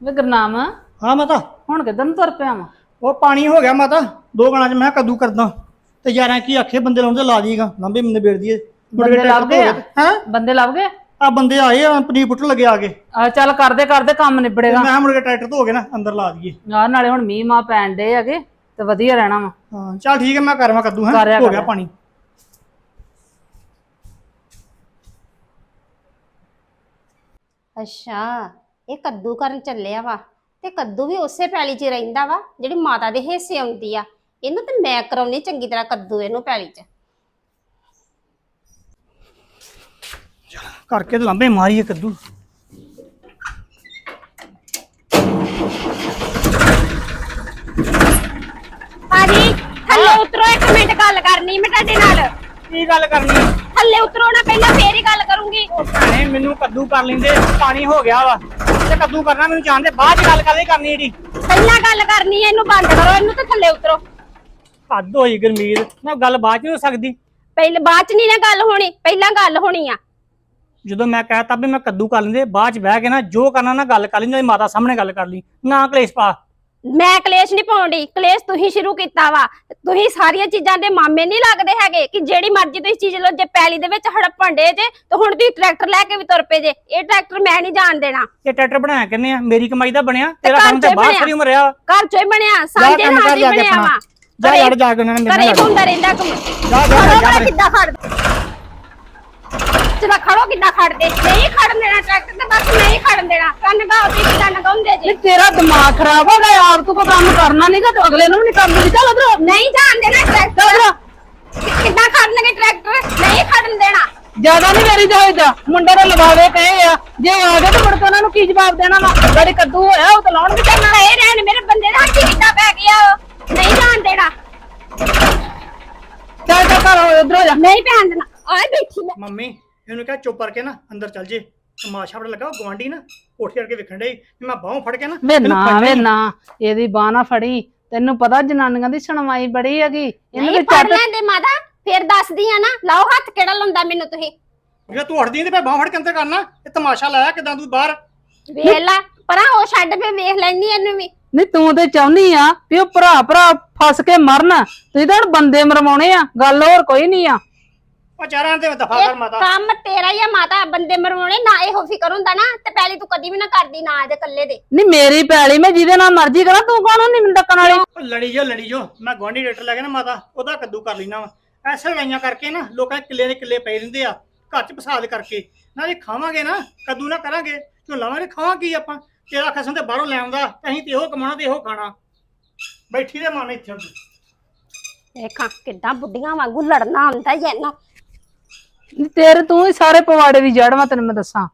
ਵੇ ਗੁਰਨਾਮ ਹਾਂ ਮਾਤਾ। ਹੁਣ ਕਿੱਧਰ ਨੂੰ ਤੁਰ ਪਿਆ ਵਾ? ਉਹ ਪਾਣੀ ਹੋ ਗਿਆ ਮਾਤਾ ਦੋ ਗਣਾ ਚ ਮੈਂ ਕੱਦੂ ਕਰਦਾ। ਤੇ ਯਾਰਾਂ ਕੀ ਆਖੇ ਬੰਦੇ ਲਾਉਂਦੇ ਲਾ ਦੀਗਾ ਲਾਂਬੇ ਮੈਨੂੰ ਬੇੜ ਦੀਏ ਬੰਦੇ ਲੱਭ ਗਏ? ਹੈ ਬੰਦੇ ਲੱਭ ਗਏ ਆ ਬੰਦੇ ਆਏ ਆ ਪਨੀਰ ਪੁੱਟਣ ਲੱਗੇ ਆ ਕੇ। ਆ ਚੱਲ ਕਰਦੇ ਕਰਦੇ ਕੰਮ ਨਿਬੜੇਗਾ। ਮੈਂ ਮੁੜ ਕੇ ਟਰੈਕਟਰ ਧੋ ਕੇ ਨਾ ਅੰਦਰ ਲਾ ਦਈਏ। ਆ ਨਾਲੇ ਹੁਣ ਮੀਂਹ ਮਾ ਪੈਣ ਡੇ ਹੈਗੇ ਤੇ ਵਧੀਆ ਰਹਿਣਾ ਵਾ। ਹਾਂ ਚੱਲ ਠੀਕ ਹੈ ਮੈਂ ਕਰਾਂ ਕੱਦੂ ਹੈ? ਹੋ। ਗਿਆ ਪਾਣੀ। ਅੱਛਾ। ਇਹ ਕੱਦੂ ਕਰਨ ਚੱਲਿਆ ਵਾ ਤੇ ਕੱਦੂ ਵੀ ਉਸੇ ਪੈਲੀ 'ਚ ਰਹਿੰਦਾ ਵਾ ਜਿਹੜੀ ਮਾਤਾ ਦੇ ਹਿੱਸੇ ਆਉਂਦੀ ਆ। ਇਹਨੂੰ ਤੇ ਮੈਂ ਕਰਾਉਣੀ ਚੰਗੀ ਤਰ੍ਹਾਂ ਕੱਦੂ ਇਹਨੂੰ ਪੈਲੀ 'ਚ। ਕਰਕੇ ਤੇ ਲਾਂਬੇ ਮਾਰੀਏ ਕੱਦੂ। ਭਾਜੀ ਥੱਲੇ ਉਤਰੋ ਇੱਕ ਮਿੰਟ ਗੱਲ ਕਰਨੀ ਮੈਂ ਤੁਹਾਡੇ ਨਾਲ। ਕੀ ਗੱਲ ਕਰਨੀ ਥੱਲੇ ਉਤਰੋ ਨਾ ਪਹਿਲਾਂ ਫੇਰ ਹੀ ਗੱਲ ਕਰੂੰਗੀ। ਉਹ ਭੈਣੇ ਮੈਨੂੰ ਕੱਦੂ ਕਰ ਲੈਂਦੇ ਪਾਣੀ ਹੋ ਗਿਆ ਵਾ। ਤੇ ਕੱਦੂ ਕਰਨਾ ਮੈਨੂੰ ਜਾਣਦੇ ਬਾਅਦ ਚ ਗੱਲ ਕਦੇ ਕਰਨੀ ਜਿਹੜੀ ਪਹਿਲਾਂ ਗੱਲ ਕਰਨੀ ਹੈ ਇਹਨੂੰ ਬੰਦ ਕਰੋ ਇਹਨੂੰ ਤੇ ਥੱਲੇ ਉਤਰੋ। ਹੱਦ ਹੋਈ ਗਰਮੀਰ ਮੈਂ ਗੱਲ ਬਾਅਦ ਚ ਨਹੀਂ ਹੋ ਸਕਦੀ। ਪਹਿਲੇ ਬਾਅਦ 'ਚ ਨਹੀਂ ਨਾ ਗੱਲ ਹੋਣੀ ਪਹਿਲਾਂ ਗੱਲ ਹੋਣੀ ਆ। ਜਦੋਂ ਮੈਂ ਕਹਿਤਾ ਵੀ ਮੈਂ ਕੱਦੂ ਕਰ ਲੈਂਦੇ ਬਾਅਦ ਚ ਬਹਿ ਕੇ ਨਾ ਜੋ ਕਰਨਾ ਨਾ ਗੱਲ ਕਰ ਲਈ ਨਾਲੇ ਮਾਤਾ ਸਾਹਮਣੇ ਗੱਲ ਕਰ ਲਈ। ਨਾ ਕਲੇਸ਼ ਪਾ। ਮੈਂ ਕਲੇਸ਼ ਨਹੀਂ ਪਾਉਂਦੀ ਕਲੇਸ਼ ਤੁਸੀਂ ਸ਼ੁਰੂ ਕੀਤਾ ਵਾ। ਤੁਸੀਂ ਸਾਰੀਆਂ ਚੀਜ਼ਾਂ ਦੇ ਮਾਮੇ ਨਹੀਂ ਲੱਗਦੇ ਹੈਗੇ ਕਿ ਜਿਹੜੀ ਮਰਜ਼ੀ ਤੁਸੀਂ ਚੀਜ਼ ਲਓ ਜੇ ਪੈਲੀ ਦੇ ਵਿੱਚ ਹੜਪਣ ਡੇ ਜੇ ਤਾਂ ਹੁਣ ਤੁਸੀਂ ਟਰੈਕਟਰ ਲੈ ਕੇ ਵੀ ਤੁਰ ਪਏ ਜੇ। ਇਹ ਟਰੈਕਟਰ ਮੈਂ ਨਹੀਂ ਜਾਣ ਦੇਣਾ। ਇਹ ਟਰੈਕਟਰ ਬਣਾਇਆ ਕਿੰਨੇ ਆ? ਮੇਰੀ ਕਮਾਈ ਦਾ ਬਣਿਆ? ਤੇਰਾ ਕੰਮ ਤੇ ਬਾਹਰ। ਸਾਰੀ ਉਮਰ ਰਿਹਾ। ਘਰ ਚੋਂ ਹੀ ਬਣਿਆ। ਸਾਂਝੇ ਨਾਲ ਹੀ ਬਣਿਆ ਵਾ। ਜਾ ਲੜ ਜਾ ਕੇ ਉਹਨਾਂ ਨੇ ਮੇਰੇ ਘਰੇ ਨਾਲ ਘੁੰਮਦਾ ਰਹਿੰਦਾ ਕੰਮ ਜਾ ਜਾ ਕਿੱਦਾਂ ਖੜ ਚਲਾ ਖੜੋ ਕਿੱਦਾਂ ਖੜਦੇ? ਨਹੀਂ ਖੜਨ ਦੇਣਾ ਟਰੈਕਟਰ ਤੇ ਬਸ ਨਹੀਂ ਖੜਨ ਦੇਣਾ। ਕੰਨ ਗਾ ਉੱਤੇ ਕਿੱਦਾਂ ਨਗਾਉਂਦੇ ਜੇ। ਇਹ ਤੇਰਾ ਦਿਮਾਗ ਖਰਾਬ ਹੋ ਗਿਆ ਯਾਰ ਤੂੰ ਕੋਈ ਕੰਮ ਕਰਨਾ ਨਹੀਂਗਾ ਤੇ ਅਗਲੇ ਨੂੰ ਵੀ ਨਹੀਂ ਕੰਮ ਦੀ ਚੱਲ ਉਧਰ ਨਹੀਂ ਜਾਣ ਦੇਣਾ ਟਰੈਕਟਰ ਕਿ- ਕਿੱਦਾਂ ਖੜਨਗੇ ਟਰੈਕਟਰ ਨਹੀਂ ਖੜਨ ਦੇਣਾ। ਜ਼ਿਆਦਾ ਨਹੀਂ ਮੇਰੀ ਜਾਇਦਾ ਮੁੰਡੇ ਦੇ ਲਵਾਵੇ ਕਹੇ ਆ। ਜੇ ਆ ਗਏ ਤੇ ਮੁੜ ਕੇ ਉਹਨਾਂ ਨੂੰ ਕੀ ਜਵਾਬ ਦੇਣਾ ਵਾ? ਜਿਹੜੀ ਕੱਦੂ ਹੋਇਆ ਉਹ ਤਾਂ ਲਾਉਣਗੇ। ਤੇ ਨਾ ਇਹ ਰਹਿਣ ਮੇਰੇ ਬੰਦੇ ਦਾ ਹੱਥ ਕਿੱਦਾਂ ਪੈ ਗਿਆ। ਨਹੀਂ ਜਾਣ ਦੇਣਾ। ਚੱਲ ਚੱਲ ਕਰ ਉਧਰ ਹੋ ਜਾ। ਨਹੀਂ ਪੈਣ ਦੇਣਾ। ਆਏ ਬੈਠੀ ਮੈਂ। ਮੰਮੀ ਇਹਨੂੰ ਕਿਹਾ ਚੁੱਪ ਕਰਕੇ ਨਾ ਅੰਦਰ ਚੱਲ ਜੇ। ਤਮਾਸ਼ਾ ਬੜਾ ਲੱਗਾ ਗਵਾਂਢੀ ਨਾ ਕੋਠੀ ਕਰਕੇ ਵੇਖਣ ਡਈ। ਵੀ ਮੈਂ ਬਾਹੋਂ ਫੜ ਕੇ ਨਾ ਵੇ ਇਹਨੂੰ ਨਾ ਫੜਨਾ ਵੇ ਹੀ। ਨਾ ਇਹਦੀ ਬਾਹ ਨਾ ਫੜੀ। ਤੈਨੂੰ ਪਤਾ ਜਨਾਨੀਆਂ ਦੀ ਸੁਣਵਾਈ ਬੜੀ ਹੈਗੀ। ਇਹਨੂੰ ਨਹੀਂ ਵੀ ਫੜ ਚੱਟ ਲੈਂਦੇ ਮਾਤਾ ਫਿਰ ਦੱਸਦੀ ਆ ਨਾ। ਲਾਓ ਹੱਥ ਕਿਹੜਾ ਲਾਉਂਦਾ ਮੈਨੂੰ ਤੁਸੀਂ? ਜੇ ਤੂੰ ਹਟਦੀ ਨੀ ਤੇ ਮੈਂ ਬਾਹੋਂ ਫੜ ਕੇ ਅੰਦਰ ਕਰਨਾ ਇਹ ਤਮਾਸ਼ਾ ਲਾਇਆ ਕਿਦਾਂ ਤੂੰ ਬਾਹਰ? ਵੇਖ ਲੈ ਪਰਾਂ ਉਹ ਛੱਡ ਫੇ ਵੇਖ ਲੈਣੀ ਇਹਨੂੰ ਵੀ। ਨਹੀਂ ਤੂੰ ਤੇ ਚਾਹੁੰਨੀ ਆ ਵੀ ਉਹ ਭਰਾ ਭਰਾ ਫਸ ਕੇ ਮਰਨ। ਤੁਸੀਂ ਤਾਂ ਹੁਣ ਬੰਦੇ ਮਰਵਾਉਣੇ ਆ। ਗੱਲ ਹੋਰ ਕੋਈ ਨਹੀਂ ਆ। ਉਹ ਚਾਰਾਂ ਤੇ ਦਫਾ ਇਹ ਕਰ ਮਾਤਾ। ਕੰਮ ਤੇਰਾ ਹੀ ਆ ਮਾਤਾ। ਬੰਦੇ ਮਰਵਾਉਣੇ ਨਾ ਇਹੋ ਫਿਕਰ ਹੁੰਦਾ ਨਾ ਤੇ ਪਹਿਲੀ ਤੂੰ ਕਦੀ ਵੀ ਨਾ ਕਰਦੀ ਨਾ ਇਹਦੇ ਕੱਲੇ ਦੇ। ਨਹੀਂ ਮੇਰੀ ਪੈਲੀ ਮੈਂ ਜਿਹਦੇ ਨਾਲ ਮਰਜ਼ੀ ਕਰਾਂ ਤੂੰ ਕੌਣ ਹੁੰਦੀ ਮੈਨੂੰ ਡੱਕਣ ਵਾਲੀ। ਉਹ ਲੜੀ ਜੋ ਲੜੀ ਜੋ। ਮੈਂ ਗਵਾਂਢੀ ਡਾਕਟਰ ਲੈ ਕੇ ਨਾ ਮਾਤਾ ਉਹਦਾ ਕੱਦੂ ਕਰ ਲੈਣਾ ਵਾ। ਐਸੇ ਲੜਾਈਆਂ ਕਰਕੇ ਨਾ ਲੋਕਾਂ ਦੇ ਕਿੱਲੇ ਦੇ ਕਿੱਲੇ ਪਏ ਰਹਿੰਦੇ ਆ ਘਰ ਚ ਫਸਾਦ ਕਰਕੇ। ਨਾਲੇ ਖਾਵਾਂਗੇ ਨਾ ਕੱਦੂ ਨਾ ਕਰਾਂਗੇ ਝੋ ਲਾਵਾਂਗੇ? ਖਾਵਾਂ ਕੀ ਆਪਾਂ? ਤੇਰਾ ਖਸਮ ਤੇ ਬਾਹਰੋਂ ਲੈ ਆਉਂਦਾ ਤੇ ਅਸੀਂ ਤੇ ਇਹੋ ਕਮਾਉਣਾ ਤੇ ਇਹੋ ਖਾਣਾ। ਬੈਠੀ ਦੇ ਮਨ ਇੱਥੇ ਹੁੰਦੀ ਦੇਖਾਂ ਕਿੱਦਾਂ ਬੁੱਢੀਆਂ ਵਾਂਗੂ ਲੜਨਾ ਆਉਂਦਾ ਹੀ ਇਹਨੂੰ। ਤੇਰੇ ਤੂੰ ਹੀ ਸਾਰੇ ਪਵਾੜੇ ਦੀ ਜੜ ਤੈਨੂੰ ਮੈਂ ਦੱਸਾਂ।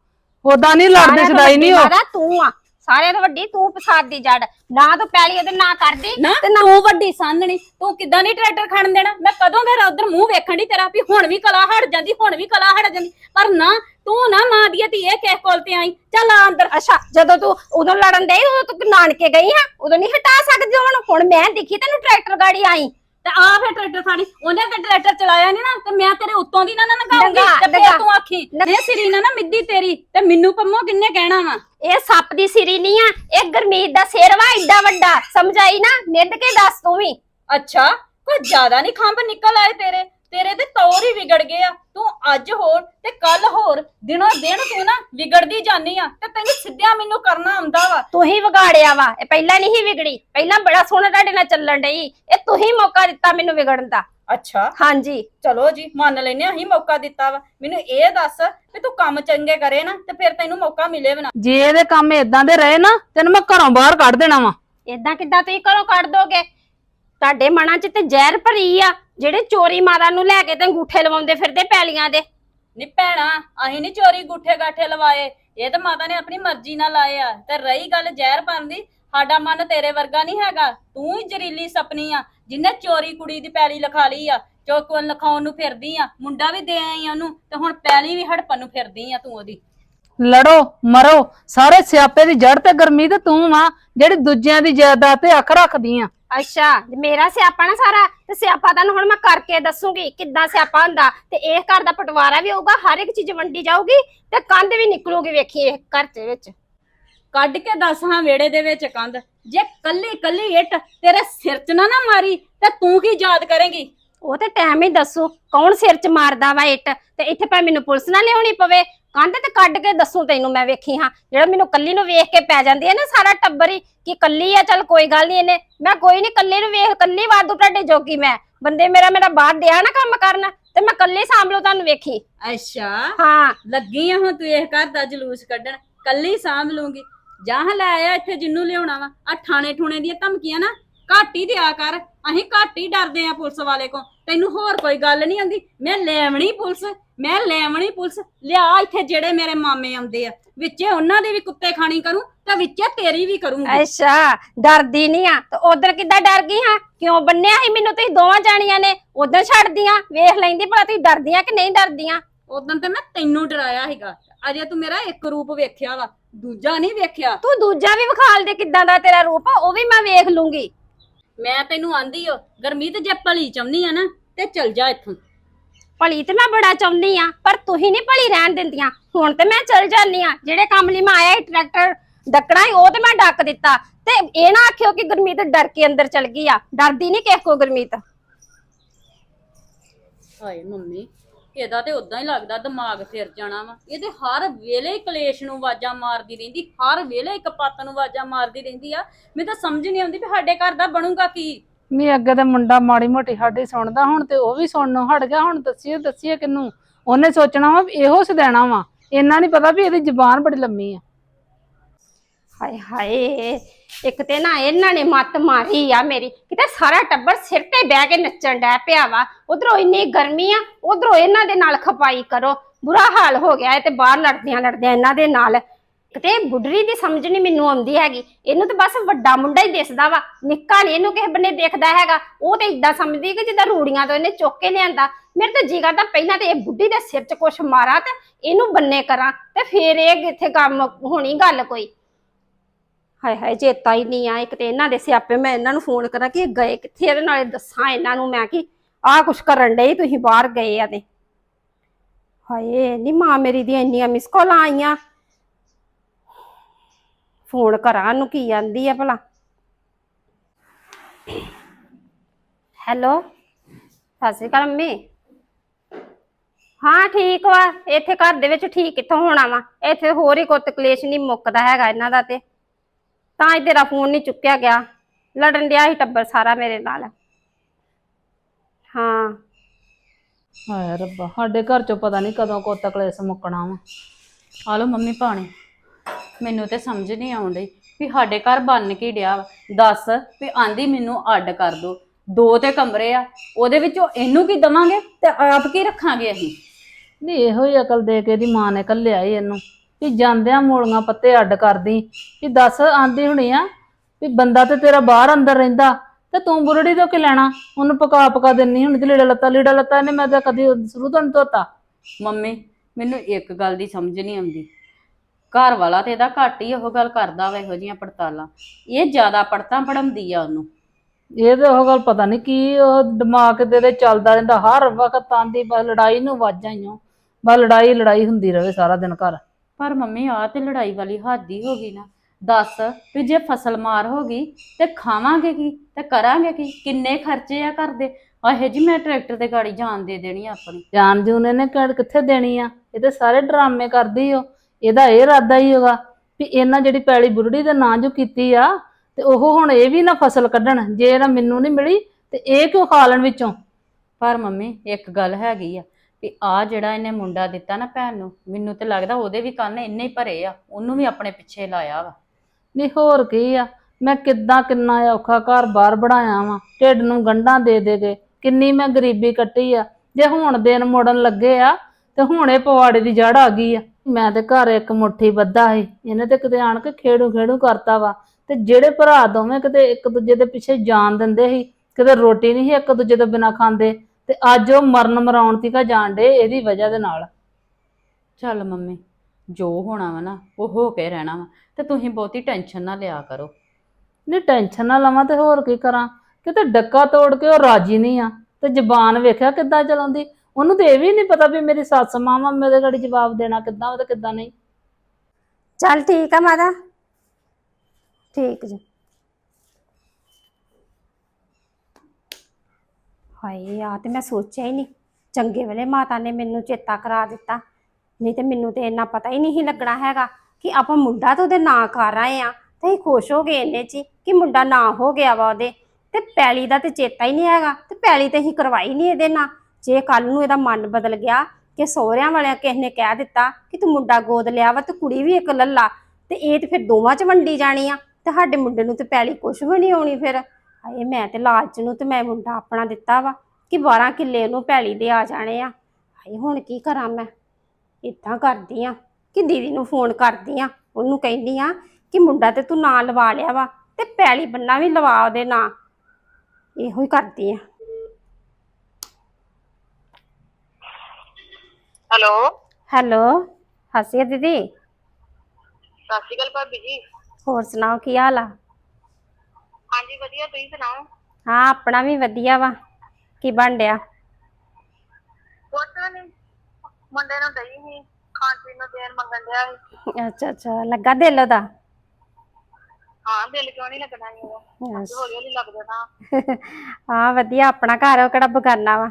ਉਦਾਂ ਨਹੀਂ ਲੜਦੇ ਸਾਰਿਆਂ ਤੋਂ ਸਦਾਈ ਨਹੀਂ ਹੋ। ਵੱਡੀ ਮਾਤਾ ਤੂੰ ਆ। ਸਾਰਿਆਂ ਤੋਂ ਵੱਡੀ ਤੂੰ ਫਸਾਦ ਦੀ ਜੜ ਨਾ ਤੂੰ ਪੈਲੀ ਉਹਦੇ ਨਾ ਕਰਦੀ ਨਾ ਤੂੰ ਵੱਡੀ ਸਾਂਝਣੀ। ਤੂੰ ਕਿੱਦਾਂ ਨਹੀਂ ਟਰੈਕਟਰ ਖੜਨ ਦੇਣਾ? ਮੈਂ ਕਦੋਂ ਦਾ ਉਧਰ ਮੂੰਹ ਵੇਖਣ ਦੀ ਤੇਰਾ ਵੀ ਹੁਣ ਵੀ ਕਲਾ ਹਟ ਜਾਂਦੀ ਹੁਣ ਵੀ ਕਲਾ ਹਟ ਜਾਂਦੀ। ਪਰ ਨਾ ਤੂੰ ਨਾ ਮਾਂ ਦੀ ਧੀਏ ਕਿਸ ਕੋਲ ਤੇ ਆਈ। ਚੱਲ ਆ ਅੰਦਰ। ਅੱਛਾ ਜਦੋਂ ਤੂੰ ਉਦੋਂ ਲੜਨ ਦੇ ਉਦੋਂ ਤੂੰ ਨਾਨਕੇ ਗਈ ਹਾਂ? ਉਦੋਂ ਨਹੀਂ ਹਟਾ ਸਕਦੀ ਹੁਣ ਹੁਣ ਮੈਂ ਦਿਖੀ ਤੈਨੂੰ ਟਰੈਕਟਰ ਗਾੜੀ ਆਈ। ਤੇ ਆ ਫੇ ਟਰੈਕਟਰ ਫਾੜੀ ਉਹਨੇ ਤੇ ਟਰੈਕਟਰ ਚਲਾਇਆ ਨਹੀਂ ਨਾ ਤੇ ਮੈਂ ਤੇਰੇ ਉੱਤੋਂ ਦੀ ਨਾ ਨਾ ਨਗਾਉਂਗੀ ਨੰਗਾ, ਤੇ ਨੰਗਾ। ਫੇਰ ਤੂੰ ਆਖੀ ਇਹ ਸਿਰੀ ਨਾ ਨਾ ਮਿੱਦੀ ਤੇਰੀ ਤੇ ਮੈਨੂੰ ਪੰਮੋ ਕਿੰਨੇ ਕਹਿਣਾ ਵਾ? ਇਹ ਸੱਪ ਦੀ ਸਿਰੀ ਨਹੀਂ ਆ ਇਹ ਗਰਮੀਤ ਦਾ ਸਿਰ ਵਾ ਏਡਾ ਵੱਡਾ। ਸਮਝਾਈ ਨਾ ਨਿੱਧ ਕੇ ਦੱਸ ਤੂੰ ਵੀ। ਅੱਛਾ ਕੋਈ ਜ਼ਿਆਦਾ ਨਹੀਂ ਖੰਭ ਨਿਕਲ ਆਏ ਤੇਰੇ ਤੇਰੇ ਤੇ ਤੌਰ ਹੀ ਵਿਗੜ ਗਏ ਆ ਤੂੰ ਅੱਜ ਹੋਰ ਤੇ ਕੱਲ ਹੋਰ ਦਿਨੋਂ ਦਿਨ ਤੂੰ ਨਾ ਵਿਗੜਦੀ ਜਾਨੀ ਆ ਤੇ ਤੈਨੂੰ ਸਿੱਧਿਆ ਮੈਨੂੰ ਕਰਨਾ ਆਉਂਦਾ ਵਾ। ਤੂੰ ਹੀ ਵਿਗਾੜਿਆ ਵਾ। ਇਹ ਪਹਿਲਾਂ ਨਹੀਂ ਹੀ ਵਿਗੜੀ। ਪਹਿਲਾਂ ਬੜਾ ਸੋਹਣਾ ਤੁਹਾਡੇ ਨਾਲ ਚੱਲਣ ਡਈ। ਇਹ ਤੂੰ ਹੀ ਮੌਕਾ ਦਿੱਤਾ ਮੈਨੂੰ ਵਿਗੜਨ ਦਾ। ਅੱਛਾ। ਹਾਂਜੀ। ਚਲੋ ਜੀ ਮੰਨ ਲੈਨੇ ਆ, ਅਸੀਂ ਮੌਕਾ ਦਿੱਤਾ ਵਾ। ਮੈਨੂੰ ਇਹ ਦੱਸ ਵੀ ਤੂੰ ਕੰਮ ਚੰਗੇ ਕਰੇ ਨਾ ਤੇ ਫਿਰ ਤੈਨੂੰ ਮੌਕਾ ਮਿਲੇ ਵੀ ਨਾ ਜੇ ਇਹਦੇ ਕੰਮ ਇਦਾਂ ਦੇ ਰਹੇ ਨਾ ਤੈਨੂੰ ਮੈਂ ਘਰੋਂ ਬਾਹਰ ਕੱਢ ਦੇਣਾ ਵਾ। ਇਦਾਂ ਕਿੱਦਾਂ ਤੁਸੀਂ ਘਰੋਂ ਕੱਢ ਦੋਗੇ? ਤੁਹਾਡੇ ਮਨਾਂ 'ਚ ਤੇ ਜ਼ਹਿਰ ਭਰੀ ਆ। ਜਿਹੜੇ ਚੋਰੀ ਮਾਤਾ ਨੂੰ ਲੈ ਕੇ ਤੇ ਅੰਗੂਠੇ ਲਵਾਉਂਦੇ ਫਿਰਦੇ ਪੈਲੀਆਂ ਦੇ। ਨੀ ਭੈਣਾ, ਅਸੀਂ ਨਹੀਂ ਚੋਰੀ ਗੁੱਠੇ ਗਾਠੇ ਲਵਾਏ। ਇਹ ਤਾਂ ਮਾਤਾ ਨੇ ਆਪਣੀ ਮਰਜ਼ੀ ਨਾਲ ਲਾਏ ਆ। ਤੇ ਰਹੀ ਗੱਲ ਜ਼ਹਿਰ ਪਾਉਣ ਦੀ, ਸਾਡਾ ਮਨ ਤੇਰੇ ਵਰਗਾ ਨਹੀਂ ਹੈਗਾ। ਤੂੰ ਹੀ ਜ਼ਰੀਲੀ ਸਪਨੀ ਆ, ਜਿੰਨੇ ਚੋਰੀ ਕੁੜੀ ਦੀ ਪੈਲੀ ਲਿਖਾ ਲਈ ਆ, ਚੋਕੋ ਲਿਖਾਉਣ ਨੂੰ ਫਿਰਦੀ ਆ, ਮੁੰਡਾ ਵੀ ਦੇ ਆਈ ਆ ਉਹਨੂੰ, ਤੇ ਹੁਣ ਪੈਲੀ ਵੀ ਹੜਪਣ ਨੂੰ ਫਿਰਦੀ ਆ ਤੂੰ ਉਹਦੀ। ਲੜੋ, ਮਰੋ, ਸਾਰੇ ਸਿਆਪੇ ਦੀ ਜੜ ਤੇ ਗਰਮੀ ਤੇ ਤੂੰ ਆ ਜਿਹੜੀ ਦੂਜਿਆਂ ਦੀ ਜਾਇਦਾਦ ਤੇ ਅੱਖ ਰੱਖਦੀ ਆ। ਅੱਛਾ ਮੇਰਾ ਸਿਆਪਾ ਨਾ ਸਾਰਾ ਤੇ ਸਿਆਪਾ ਤੁਹਾਨੂੰ ਹੁਣ ਮੈਂ ਕਰਕੇ ਦੱਸੂਗੀ ਕਿੱਦਾਂ ਸਿਆਪਾ ਹੁੰਦਾ। ਤੇ ਇਹ ਘਰ ਦਾ ਪਟਵਾਰਾ ਵੀ ਹੋਊਗਾ ਹਰ ਇੱਕ ਚੀਜ਼ ਵੰਡੀ ਜਾਊਗੀ ਤੇ ਕੰਧ ਵੀ ਨਿਕਲੂਗੀ ਵੇਖੀ ਇਹ ਘਰ ਦੇ ਵਿੱਚ। ਕੱਢ ਕੇ ਦੱਸ ਹਾਂ ਵਿਹੜੇ ਦੇ ਵਿੱਚ ਕੰਧ। ਜੇ ਕੱਲੀ ਕੱਲੀ ਇੱਟ ਤੇਰੇ ਸਿਰ 'ਚ ਨਾ ਨਾ ਮਾਰੀ ਤੇ ਤੂੰ ਕੀ ਯਾਦ ਕਰੇਂਗੀ? ਉਹ ਤੇ ਟਾਈਮ ਹੀ ਦੱਸੋ ਕੌਣ ਸਿਰ 'ਚ ਮਾਰਦਾ ਵਾ ਇੱਟ? ਤੇ ਇੱਥੇ ਭਾਵੇਂ ਮੈਨੂੰ ਪੁਲਿਸ ਨਾ ਲਿਆਉਣੀ ਪਵੇ ਕੰਧ ਤੇ ਕੱਢ ਕੇ ਦੱਸੂ ਤੈਨੂੰ ਮੈਂ ਵੇਖੀ ਹਾਂ। ਜਿਹੜਾ ਮੈਨੂੰ ਕੱਲੀ ਨੂੰ ਵੇਖ ਕੇ ਪੈ ਜਾਂਦੀ ਹੈ ਨਾ ਸਾਰਾ ਟੱਬਰ ਹੀ ਕਿ ਕੱਲੀ ਆ ਚੱਲ ਕੋਈ ਗੱਲ ਨਹੀਂ ਇਹਨੇ। ਮੈਂ ਕੋਈ ਨਹੀਂ ਕੱਲੀ ਨੂੰ ਵੇਖ ਕੱਲੀ ਵਾਧੂ ਤੁਹਾਡੇ ਜੋਗੀ ਮੈਂ। ਬੰਦੇ ਮੇਰਾ ਮੇਰਾ ਬਾਹਰ ਡਿਆ ਨਾ ਕੰਮ ਕਰਨ ਤੇ ਮੈਂ ਕੱਲੀ ਸਾਂਭ ਲੂ ਤੁਹਾਨੂੰ ਵੇਖੀ। ਅੱਛਾ। ਹਾਂ। ਲੱਗੀ ਆ ਹੁਣ ਤੂੰ ਇਹ ਘਰ ਦਾ ਜਲੂਸ ਕੱਢਣ। ਕੱਲੀ ਸਾਂਭ ਲੂੰਗੀ ਜਾਂ ਲੈ ਆ ਇੱਥੇ ਜਿੰਨੂੰ ਲਿਆਉਣਾ ਵਾ। ਆ ਥਾਣੇ ਠੂਣੇ ਦੀਆਂ ਧਮਕੀਆਂ ਨਾ। ਘੱਟ ਹੀ ਦਿਆ ਕਰ। ਅਸੀਂ ਘੱਟ ਹੀ ਡਰਦੇ ਆ ਪੁਲਿਸ ਵਾਲੇ ਕੋ ਤੈਨੂੰ ਹੋਰ ਕੋਈ ਗੱਲ ਨਹੀਂ ਆਂਦੀ ਮੈਂ ਲੈਵਣੀ ਪੁਲਿਸ ਮੈਂ ਲੈਵਣੀ ਪੁਲਿਸ। ਲਿਆ ਇੱਥੇ ਜਿਹੜੇ ਮੇਰੇ ਮਾਮੇ ਆਉਂਦੇ ਆ। ਵਿੱਚੇ ਉਹਨਾਂ ਦੀ ਵੀ ਕੁੱਤੇ ਖਾਣੀ ਕਰੂੰ ਤੇ ਵਿੱਚੇ ਤੇਰੀ ਵੀ ਕਰੂੰਗੀ। ਅੱਛਾ ਡਰਦੀ ਨਹੀਂ ਆ। ਤੇ ਉਧਰ ਕਿੱਦਾਂ ਡਰ ਗਈ ਹਾਂ ਕਿਉਂ ਬੰਨਿਆ ਸੀ ਮੈਨੂੰ? ਤੁਸੀਂ ਦੋਵਾਂ ਜਾਣੀਆਂ ਨੇ। ਉਧਰ ਛੱਡਦੀਆਂ ਵੇਖ ਲੈਂਦੀ ਭਲਾ ਤੁਸੀਂ ਡਰਦੀਆਂ ਕਿ ਨਹੀਂ ਡਰਦੀਆਂ? ਉਦੋਂ ਤੇ ਮੈਂ ਤੈਨੂੰ ਡਰਾਇਆ ਸੀਗਾ। ਅਜੇ ਤੂੰ ਮੇਰਾ ਇੱਕ ਰੂਪ ਵੇਖਿਆ ਵਾ। ਦੂਜਾ ਨਹੀਂ ਵੇਖਿਆ। ਤੂੰ ਦੂਜਾ ਵੀ ਵਿਖਾਲ ਦੇ ਕਿੱਦਾਂ ਦਾ ਤੇਰਾ ਰੂਪ ਆ, ਉਹ ਵੀ ਮੈਂ ਵੇਖ ਲੂੰਗੀ। ਮੈਂ ਤੈਨੂੰ ਆਂਦੀ ਓ ਗਰਮੀਤ ਜੇ ਭਲੀ ਚਾਹੁੰਦੀ ਆ ਨਾ ਤੇ ਚਲ ਜਾ ਇੱਥੋਂ। ਭਲੀ ਤੇ ਮੈਂ ਬੜਾ ਚਾਹੁੰਦੀ ਆ ਪਰ ਤੁਸੀਂ ਨਹੀਂ ਭਲੀ ਰਹਿਣ ਦਿੰਦੀਆਂ। ਹੁਣ ਤੇ ਮੈਂ ਚਲ ਜਾਂਦੀ ਆ ਜਿਹੜੇ ਕੰਮ ਲਈ ਮੈਂ ਆਇਆ ਸੀ ਟਰੈਕਟਰ ਡੱਕਣਾ ਸੀ ਉਹ ਤੇ ਮੈਂ ਡੱਕ ਦਿੱਤਾ। ਤੇ ਇਹ ਨਾ ਆਖਿਓ ਕਿ ਗੁਰਮੀਤ ਡਰ ਕੇ ਅੰਦਰ ਚਲ ਗਈ ਆ। ਡਰਦੀ ਨਹੀਂ ਕਿਸੇ ਕੋ ਗੁਰਮੀਤ। ਹਾਏ ਮੰਮੀ ਇਹਦਾ ਤੇ ਉਦਾਂ ਹੀ ਲੱਗਦਾ ਦਿਮਾਗ ਫਿਰ ਜਾਣਾ ਵਾ। ਇਹ ਤੇ ਹਰ ਵੇਲੇ ਕਲੇਸ਼ ਨੂੰ ਆਵਾਜ਼ਾਂ ਮਾਰਦੀ ਰਹਿੰਦੀ, ਹਰ ਵੇਲੇ ਇੱਕ ਪੱਤ ਨੂੰ ਆਵਾਜ਼ਾਂ ਮਾਰਦੀ ਰਹਿੰਦੀ ਆ। ਮੈਨੂੰ ਤਾਂ ਸਮਝ ਨਹੀਂ ਆਉਂਦੀ ਵੀ ਸਾਡੇ ਘਰ ਦਾ ਬਣੂਗਾ ਕੀ। ਨਹੀਂ ਅੱਗੇ ਤੇ ਮੁੰਡਾ ਮਾੜੀ ਮੋਟੀ ਸਾਡੀ ਸੁਣਦਾ ਹੁਣ ਤੇ ਉਹ ਵੀ ਸੁਣਨੋਂ ਹਟ ਗਿਆ, ਹੁਣ ਦੱਸੀਏ ਦੱਸੀਏ ਕਿਨੂੰ ਉਹਨੇ ਸੋਚਣਾ ਵਾ ਵੀ ਇਹੋ ਸਦੈਣਾ ਵਾ। ਇੰਨਾ ਨਹੀਂ ਪਤਾ ਵੀ ਇਹਦੀ ਜ਼ੁਬਾਨ ਬੜੀ ਲੰਮੀ ਆ। ਹਾਏ ਹਾਏ, ਇੱਕ ਤੇ ਨਾ ਇਹਨਾਂ ਨੇ ਮੱਤ ਮਾਰੀ ਆ ਮੇਰੀ। ਕਿਤੇ ਸਾਰਾ ਟੱਬਰ ਸਿਰ ਤੇ ਬਹਿ ਕੇ ਨੱਚਣ ਡੈ ਪਿਆ ਵਾ। ਉਧਰੋਂ ਇੰਨੀ ਗਰਮੀ ਆ, ਉਧਰੋਂ ਇਹਨਾਂ ਦੇ ਨਾਲ ਖਪਾਈ ਕਰੋ। ਬੁਰਾ ਹਾਲ ਹੋ ਗਿਆ ਇਹ ਤੇ ਬਾਹਰ ਲੜਦਿਆਂ ਲੜਦਿਆਂ ਇਹਨਾਂ ਦੇ ਨਾਲ। ਕਿਤੇ ਬੁੱਢਰੀ ਦੀ ਸਮਝ ਨਹੀਂ ਮੈਨੂੰ ਆਉਂਦੀ ਹੈਗੀ। ਇਹਨੂੰ ਤਾਂ ਬਸ ਵੱਡਾ ਮੁੰਡਾ ਹੀ ਦਿਸਦਾ ਵਾ। ਨਿੱਕਾ ਨਹੀਂ ਇਹਨੂੰ ਕਿਸੇ ਬੰਨੇ ਦੇਖਦਾ ਹੈਗਾ। ਉਹ ਤੇ ਇਦਾਂ ਸਮਝਦੀ ਕਿ ਜਿੱਦਾਂ ਰੂੜੀਆਂ ਤੋਂ ਇਹਨੇ ਚੁੱਕ ਕੇ ਲਿਆਂਦਾ। ਮੇਰੇ ਤਾਂ ਜੀ ਕਰਦਾ ਪਹਿਲਾਂ ਤੇ ਇਹ ਬੁੱਢੀ ਦੇ ਸਿਰ 'ਚ ਕੁਛ ਮਾਰਾਂ ਤੇ ਇਹਨੂੰ ਬੰਨੇ ਕਰਾਂ। ਤੇ ਫੇਰ ਇਹ ਇੱਥੇ ਕੰਮ ਹੋਣੀ ਗੱਲ ਕੋਈ। ਹਾਏ ਹਾਏ ਚੇਤਾ ਹੀ ਨਹੀਂ ਆ, ਇੱਕ ਤੇ ਇਹਨਾਂ ਦੇ ਸਿਆਪੇ ਮੈਂ ਇਹਨਾਂ ਨੂੰ ਫੋਨ ਕਰਾਂ ਕਿ ਇਹ ਗਏ ਕਿੱਥੇ ਇਹਦੇ ਨਾਲੇ ਦੱਸਾਂ ਇਹਨਾਂ ਨੂੰ ਮੈਂ ਕਿ ਆਹ ਕੁਛ ਕਰਨ ਡਏ ਤੁਸੀਂ ਬਾਹਰ ਗਏ ਆ ਤੇ। ਹਾਏ, ਨੀ ਮਾਂ ਮੇਰੀ ਦੀਆਂ ਇੰਨੀਆਂ ਮਿਸ ਕਾਲਾਂ ਆਈਆਂ। ਫੋਨ ਕਰਾਂ ਨੂੰ ਕੀ ਆਂਦੀ ਆ ਭਲਾ। ਹੈਲੋ, ਸਤਿ ਸ਼੍ਰੀ ਅਕਾਲ ਮੰਮੀ। ਹਾਂ, ਠੀਕ ਵਾ, ਇੱਥੇ ਘਰ ਦੇ ਵਿੱਚ ਠੀਕ ਕਿੱਥੋਂ ਹੋਣਾ ਵਾ? ਇੱਥੇ ਹੋਰ ਹੀ ਕੁੱਤ ਕਲੇਸ਼ ਨਹੀਂ ਮੁੱਕਦਾ ਹੈਗਾ ਇਹਨਾਂ ਦਾ ਤੇ। ਤਾਂ ਹੀ ਤੇਰਾ ਫੋਨ ਨਹੀਂ ਚੁੱਕਿਆ ਗਿਆ। ਲੜਨ ਡਿਆ ਸੀ ਟੱਬਰ ਸਾਰਾ ਮੇਰੇ ਨਾਲ। ਹਾਂ। ਹਾਏ ਰੱਬਾ ਸਾਡੇ ਘਰ ਚੋਂ ਪਤਾ ਨਹੀਂ ਕਦੋਂ ਕੋ ਤਕਲੇਸ ਮੁੱਕਣਾ ਵਾ। ਆ ਲੋ ਮੰਮੀ ਪਾਣੀ। ਮੈਨੂੰ ਤੇ ਸਮਝ ਨਹੀਂ ਆਉਂਦੀ ਵੀ ਸਾਡੇ ਘਰ ਬਣ ਕੀ ਡਿਆ ਵਾ। ਦੱਸ ਵੀ ਆਂਦੀ ਮੈਨੂੰ ਅੱਡ ਕਰ ਦੋ। ਦੋ ਤੇ ਕਮਰੇ ਆ ਉਹਦੇ ਵਿੱਚੋਂ ਇਹਨੂੰ ਕੀ ਦਵਾਂਗੇ ਤੇ ਆਪ ਕੀ ਰੱਖਾਂਗੇ ਅਸੀਂ? ਨਹੀਂ ਇਹੋ ਹੀ ਅਕਲ ਦੇ ਕੇ ਇਹਦੀ ਮਾਂ ਨੇ ਕੱਲਿਆ ਈ ਇਹਨੂੰ। ਵੀ ਜਾਂਦਿਆਂ ਮੂਲੀਆਂ ਪੱਤੇ ਅੱਡ ਕਰਦੀ। ਵੀ ਦੱਸ ਆਂਦੀ ਹੁਣੀ ਆ ਵੀ ਬੰਦਾ ਤੇ ਤੇਰਾ ਬਾਹਰ ਅੰਦਰ ਰਹਿੰਦਾ ਤੇ ਤੂੰ ਬੁਰੜੀ ਤੋਂ ਕੀ ਲੈਣਾ? ਉਹਨੂੰ ਪਕਾ ਪਕਾ ਦਿੰਨੀ ਹੁਣ ਤੇ ਲੀੜਾ ਲੱਤਾ ਲੀੜਾ ਲੱਤਾ ਨੇ ਮੈਂ ਤਾਂ ਕਦੀ ਸ਼ੁਰੂ ਤੋਂ ਨੀ ਧੋਤਾ। ਮੰਮੀ ਮੈਨੂੰ ਇੱਕ ਗੱਲ ਦੀ ਸਮਝ ਨਹੀਂ ਆਉਂਦੀ। ਘਰ ਵਾਲਾ ਤੇ ਇਹਦਾ ਘੱਟ ਹੀ ਉਹ ਗੱਲ ਕਰਦਾ ਵਾ ਇਹੋ ਜੀਆਂ ਪੜਤਾਲਾਂ। ਇਹ ਜ਼ਿਆਦਾ ਪੜਤਾਂ ਪੜਾਉਂਦੀ ਆ ਉਹਨੂੰ। ਇਹ ਤੇ ਉਹ ਗੱਲ ਪਤਾ ਨਹੀਂ ਕੀ ਉਹ ਦਿਮਾਗ ਦੇ ਦੇ ਚੱਲਦਾ ਰਹਿੰਦਾ। ਹਰ ਵਕਤ ਆਂਦੀ ਬਸ ਲੜਾਈ ਨੂੰ ਵਾਜਾਂ ਹੀ ਓ। ਬਸ ਲੜਾਈ ਲੜਾਈ ਹੁੰਦੀ ਰਵੇ ਸਾਰਾ ਦਿਨ ਘਰ। ਪਰ ਮੰਮੀ ਆ ਤੇ ਲੜਾਈ ਵਾਲੀ ਹੱਦ ਹੀ ਹੋ ਗਈ ਨਾ। ਦੱਸ ਵੀ ਜੇ ਫਸਲ ਮਾਰ ਹੋ ਗਈ ਤੇ ਖਾਵਾਂਗੇ ਕੀ ਤੇ ਕਰਾਂਗੇ ਕੀ? ਕਿੰਨੇ ਖਰਚੇ ਆ ਘਰ ਦੇ? ਆਹੇ ਜੀ ਮੈਂ ਟਰੈਕਟਰ ਤੇ ਗਾੜੀ ਜਾਨ ਦੇ ਦੇਣੀ ਆ ਆਪਣੀ। ਜਾਨ ਜੂਨ ਇਹਨੇ ਕਿਹੜ- ਕਿੱਥੇ ਦੇਣੀ ਆ? ਇਹ ਤੇ ਸਾਰੇ ਡਰਾਮੇ ਕਰਦੀ ਓ। ਇਹਦਾ ਇਹ ਇਰਾਦਾ ਹੀ ਹੋਗਾ ਵੀ ਇਹਨਾਂ ਜਿਹੜੀ ਪੈਲੀ ਬੁਰੜੀ ਦੇ ਨਾਂ ਜੋ ਕੀਤੀ ਆ ਤੇ ਉਹ ਹੁਣ ਇਹ ਵੀ ਨਾ ਫਸਲ ਕੱਢਣ ਜੇ ਇਹਨਾਂ ਮੈਨੂੰ ਨਹੀਂ ਮਿਲੀ ਤੇ ਇਹ ਕਿਉਂ ਖਾ ਲੈਣ ਵਿੱਚੋਂ? ਪਰ ਮੰਮੀ ਇੱਕ ਗੱਲ ਹੈਗੀ ਆ। ਵੀ ਆ ਜਿਹੜਾ ਇਹਨੇ ਮੁੰਡਾ ਦਿੱਤਾ ਨਾ ਭੈਣ ਨੂੰ, ਮੈਨੂੰ ਤੇ ਲੱਗਦਾ ਉਹਦੇ ਵੀ ਕੰਨ ਇੰਨੇ ਹੀ ਭਰੇ ਆ, ਉਹਨੂੰ ਵੀ ਆਪਣੇ ਪਿੱਛੇ ਲਾਇਆ ਵਾ। ਨਹੀਂ ਹੋਰ ਕੀ ਆ, ਮੈਂ ਕਿੱਦਾਂ ਕਿੰਨਾ ਔਖਾ ਘਰ ਬਾਰ ਬਣਾਇਆ ਵਾਂ, ਢਿੱਡ ਨੂੰ ਗੰਢਾਂ ਦੇ ਦੇ ਕੇ, ਕਿੰਨੀ ਮੈਂ ਗਰੀਬੀ ਕੱਟੀ ਆ। ਜੇ ਹੁਣ ਦਿਨ ਮੋੜਨ ਲੱਗੇ ਆ, ਤੇ ਹੁਣ ਇਹ ਪਵਾੜੇ ਦੀ ਜੜ ਆ ਗਈ ਆ। ਮੈਂ ਤੇ ਘਰ ਇੱਕ ਮੁੱਠੀ ਬੱਧਾ ਸੀ, ਇਹਨੇ ਤੇ ਕਿਤੇ ਆਣ ਕੇ ਖੇੜੂ ਖੇੜੂ ਕਰਤਾ ਵਾ। ਤੇ ਜਿਹੜੇ ਭਰਾ ਦੋਵੇਂ ਕਿਤੇ ਇੱਕ ਦੂਜੇ ਦੇ ਪਿੱਛੇ ਜਾਨ ਦਿੰਦੇ ਸੀ, ਕਿਤੇ ਰੋਟੀ ਨਹੀਂ ਸੀ ਇੱਕ ਦੂਜੇ ਤੋਂ ਬਿਨਾ ਖਾਂਦੇ ਤੇ ਅੱਜ ਉਹ ਮਰਨ ਮਰਾਉਣ ਤੀਕਾ ਜਾਣ ਡੇ ਇਹਦੀ ਵਜ੍ਹਾ ਦੇ ਨਾਲ। ਚੱਲ ਮੰਮੀ, ਜੋ ਹੋਣਾ ਵਾ ਨਾ, ਉਹ ਹੋ ਕੇ ਰਹਿਣਾ ਵਾ, ਤੇ ਤੁਸੀਂ ਬਹੁਤੀ ਟੈਨਸ਼ਨ ਨਾ ਲਿਆ ਕਰੋ। ਨਹੀਂ, ਟੈਨਸ਼ਨ ਨਾ ਲਵਾਂ ਤੇ ਹੋਰ ਕੀ ਕਰਾਂ? ਕਿਤੇ ਡੱਕਾ ਤੋੜ ਕੇ ਉਹ ਰਾਜੀ ਨਹੀਂ ਆ, ਤੇ ਜ਼ਬਾਨ ਵੇਖਿਆ ਕਿੱਦਾਂ ਚਲਾਉਂਦੀ? ਉਹਨੂੰ ਤੇ ਇਹ ਵੀ ਨਹੀਂ ਪਤਾ ਵੀ ਮੇਰੀ ਸੱਸ ਮਾਂ ਵਾ, ਮੇਰੇ ਘੜੀ ਜਵਾਬ ਦੇਣਾ ਕਿੱਦਾਂ ਵਾ ਤੇ ਕਿੱਦਾਂ ਨਹੀਂ। ਚੱਲ ਠੀਕ ਆ ਮਾਤਾ। ਠੀਕ ਜੀ। ਹਾਏ, ਆ ਤੇ ਮੈਂ ਸੋਚਿਆ ਹੀ ਨਹੀਂ। ਚੰਗੇ ਵੇਲੇ ਮਾਤਾ ਨੇ ਮੈਨੂੰ ਚੇਤਾ ਕਰਾ ਦਿੱਤਾ। ਨਹੀਂ ਤੇ ਮੈਨੂੰ ਤੇ ਇੰਨਾ ਪਤਾ ਹੀ ਨਹੀਂ ਲੱਗਣਾ ਹੈਗਾ ਕਿ ਆਪਾਂ ਮੁੰਡਾ ਤਾਂ ਉਹਦੇ ਨਾਂ ਕਰ ਆਏ ਆ ਤੇ ਅਸੀਂ ਖੁਸ਼ ਹੋ ਗਏ ਇੰਨੇ ਚ ਹੀ ਕਿ ਮੁੰਡਾ ਨਾਂ ਹੋ ਗਿਆ ਵਾ ਉਹਦੇ। ਤੇ ਪੈਲੀ ਦਾ ਤੇ ਚੇਤਾ ਹੀ ਨਹੀਂ ਹੈਗਾ ਤੇ ਪੈਲੀ ਤੇ ਅਸੀਂ ਕਰਵਾਈ ਨਹੀਂ ਇਹਦੇ ਨਾਲ ਜੇ ਕੱਲ ਨੂੰ ਇਹਦਾ ਮਨ ਬਦਲ ਗਿਆ ਕਿ ਸਹੁਰਿਆਂ ਵਾਲਿਆਂ ਕਿਸ ਨੇ ਕਹਿ ਦਿੱਤਾ ਕਿ ਤੂੰ ਮੁੰਡਾ ਗੋਦ ਲਿਆ ਵਾ ਤੇ ਕੁੜੀ ਵੀ ਇੱਕ ਲੱਲਾ, ਤੇ ਇਹ ਤੇ ਫਿਰ ਦੋਵਾਂ ਚ ਵੰਡੀ ਜਾਣੀ ਆ। ਤੇ ਸਾਡੇ ਮੁੰਡੇ ਨੂੰ ਤੇ ਪੈਲੀ ਕੁਛ ਵੀ ਨਹੀਂ ਆਉਣੀ ਫਿਰ। ਹਾਏ ਮੈਂ ਤੇ ਲਾਲਚ ਨੂੰ ਤੇ ਮੈਂ ਮੁੰਡਾ ਆਪਣਾ ਦਿੱਤਾ ਵਾ ਕਿ 12 ਕਿੱਲੇ ਉਹਨੂੰ ਪੈਲੀ ਦੇ ਆ ਜਾਣੇ ਆ। ਹਾਏ ਹੁਣ ਕੀ ਕਰਾਂ ਮੈਂ? ਇਦਾਂ ਕਰਦੀ ਆ ਕਿ ਦੀਦੀ ਨੂੰ ਫੋਨ ਕਰਦੀ ਆ ਉਹਨੂੰ ਕਹਿੰਦੀ ਆ ਕਿ ਮੁੰਡਾ ਤੇ ਤੂੰ ਨਾਂ ਲਵਾ ਲਿਆ ਵਾ ਤੇ ਪੈਲੀ ਬੰਨਾ ਵੀ ਲਵਾ ਉਹਦੇ ਨਾਂ। ਇਹੋ ਹੀ ਕਰਦੀ ਆ। ਹੈਲੋ। ਹੈਲੋ ਹਸੀਆ ਦੀਦੀ। ਸਤਿ ਸ਼੍ਰੀ ਅਕਾਲ ਭਾਬੀ ਜੀ। ਹੋਰ ਸੁਣਾਓ ਕੀ ਹਾਲ ਆ? ਹਾਂਜੀ ਵਧੀਆ ਤੁਸੀਂ ਸੁਣਾਓ? ਹਾਂ ਆਪਣਾ ਵੀ ਵਧੀਆ ਵਾ। ਕੀ ਬਣ ਡਿਆ? ਕੁਛ ਨਹੀਂ ਮੁੰਡੇ ਨੂੰ ਦਈ ਸੀ ਖਾਣ ਪੀਣ ਨੂੰ ਦੇਣ ਮੰਗਣ ਡਿਆ ਸੀ। ਅੱਛਾ ਅੱਛਾ ਲੱਗਾ ਦਿਲ ਉਹਦਾ? ਹਾਂ ਦਿਲ ਕਿਉਂ ਨਹੀਂ ਲੱਗਣਾ ਜੀ ਉਹਦਾ? ਅੱਛਾ। ਹੌਲੀ ਹੌਲੀ ਲੱਗ ਜਾਣਾ। ਹਾਂ ਵਧੀਆ ਆਪਣਾ ਘਰ ਉਹ ਕਿਹੜਾ ਬਗਾਨਾ ਵਾ?